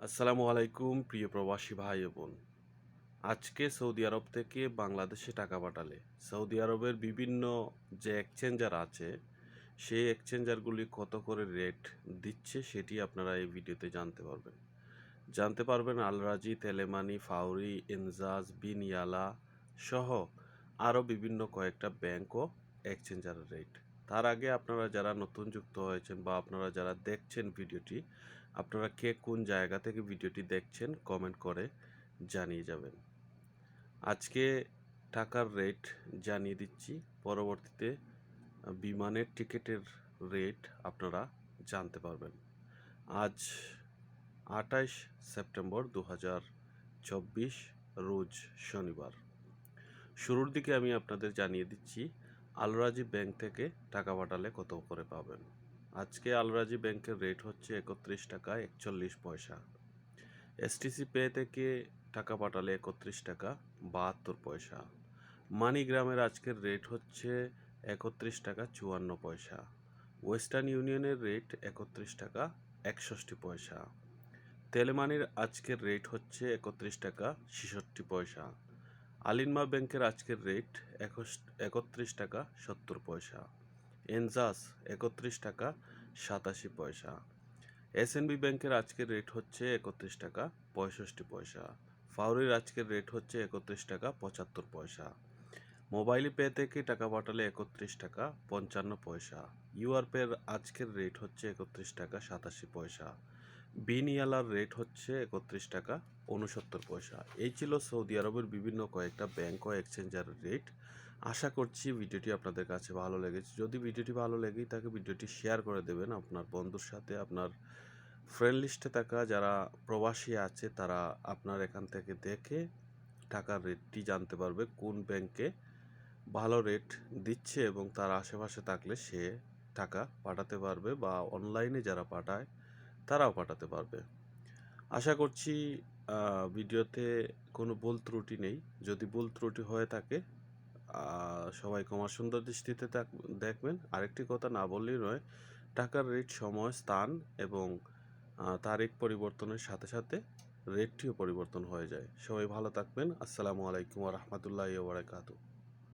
আসসালামু আলাইকুম, প্রিয় প্রবাসী ভাই বোন। আজকে সৌদি আরব থেকে বাংলাদেশে টাকা পাঠালে। সৌদি আরবের বিভিন্ন যে এক্সচেঞ্জার আছে, সেই এক্সচেঞ্জারগুলি কত করে রেট দিচ্ছে সেটি আপনারা এই ভিডিওতে জানতে পারবেন। জানতে পারবেন আলরাজি তেলেমানি ফাউরি, এনজাজ বিনিয়ালা সহ আরও বিভিন্ন কয়েকটা ব্যাংক ও এক্সচেঞ্জারের রেট তার আগে আপনারা যারা নতুন যুক্ত হয়েছেন বা আপনারা যারা দেখছেন ভিডিওটি আপনারা কে কোন জায়গা থেকে ভিডিওটি দেখছেন কমেন্ট করে জানিয়ে যাবেন। আজকে টাকার রেট জানিয়ে দিচ্ছি। পরবর্তীতে বিমানের টিকিটের রেট আপনারা জানতে পারবেন। আজ আঠাইশ সেপ্টেম্বর দু চব্বিশ, রোজ শনিবার। শুরুর দিকে আমি আপনাদের জানিয়ে দিচ্ছি, আলরাজি ব্যাংক থেকে টাকা পাঠালে কত করে পাবেন? আজকে আলরাজি ব্যাংকের রেট হচ্ছে একত্রিশ টাকা একচল্লিশ পয়সা। এসটিসি পে থেকে টাকা পাঠালে একত্রিশ টাকা বাহাত্তর পয়সা। মানিগ্রামের আজকের রেট হচ্ছে একত্রিশ টাকা চুয়ান্ন পয়সা। ওয়েস্টার্ন ইউনিয়নের রেট একত্রিশ টাকা একষট্টি পয়সা। তেলেমানির আজকের রেট হচ্ছে একত্রিশ টাকা ছেষট্টি পয়সা। আলিনমা ব্যাংকের আজকের রেট একত্রিশ টাকা সত্তর পয়সা। এনজাস একত্রিশ টাকা সাতাশি পয়সা। এসএনবি ব্যাংকের আজকের রেট হচ্ছে একত্রিশ টাকা পঁয়ষট্টি পয়সা। ফাউরির আজকের রেট হচ্ছে একত্রিশ টাকা পঁচাত্তর পয়সা। মোবাইল পে থেকে টাকা পাঠালে একত্রিশ টাকা পঞ্চান্ন পয়সা। ইউআর পের আজকের রেট হচ্ছে একত্রিশ টাকা সাতাশি পয়সা। বিনিয়ালার রেট হচ্ছে একত্রিশ টাকা উনসত্তর পয়সা। এই ছিল সৌদি আরবের বিভিন্ন কয়েকটা ব্যাংক ও এক্সচেঞ্জার রেট। আশা করছি ভিডিওটি আপনাদের কাছে ভালো লেগেছে। যদি ভিডিওটি ভালো লেগে থাকে, ভিডিওটি শেয়ার করে দেবেন। আপনার বন্ধুর সাথে, আপনার ফ্রেন্ড লিস্টে থাকা যারা প্রবাসী আছে, তারা আপনার এখান থেকে দেখে টাকার রেটটি জানতে পারবে, কোন ব্যাংকে ভালো রেট দিচ্ছে এবং তার আশেপাশে থাকলে সে টাকা পাঠাতে পারবে বা অনলাইনে যারা পাঠায়, তারাও পাঠাতে পারবে। আশা করছি ভিডিওতে কোনো ভুল ত্রুটি নেই। যদি ভুল ত্রুটি হয়ে থাকে সবাই ক্ষমা সুন্দর দৃষ্টিতে দেখবেন। আরেকটি কথা না বললেই নয়, টাকার রেট সময়, স্থান এবং তারিখ পরিবর্তনের সাথে সাথে রেটটিও পরিবর্তন হয়ে যায়। সবাই ভালো থাকবেন। আসসালামু আলাইকুম রহমতুল্লাহ বারাকাতু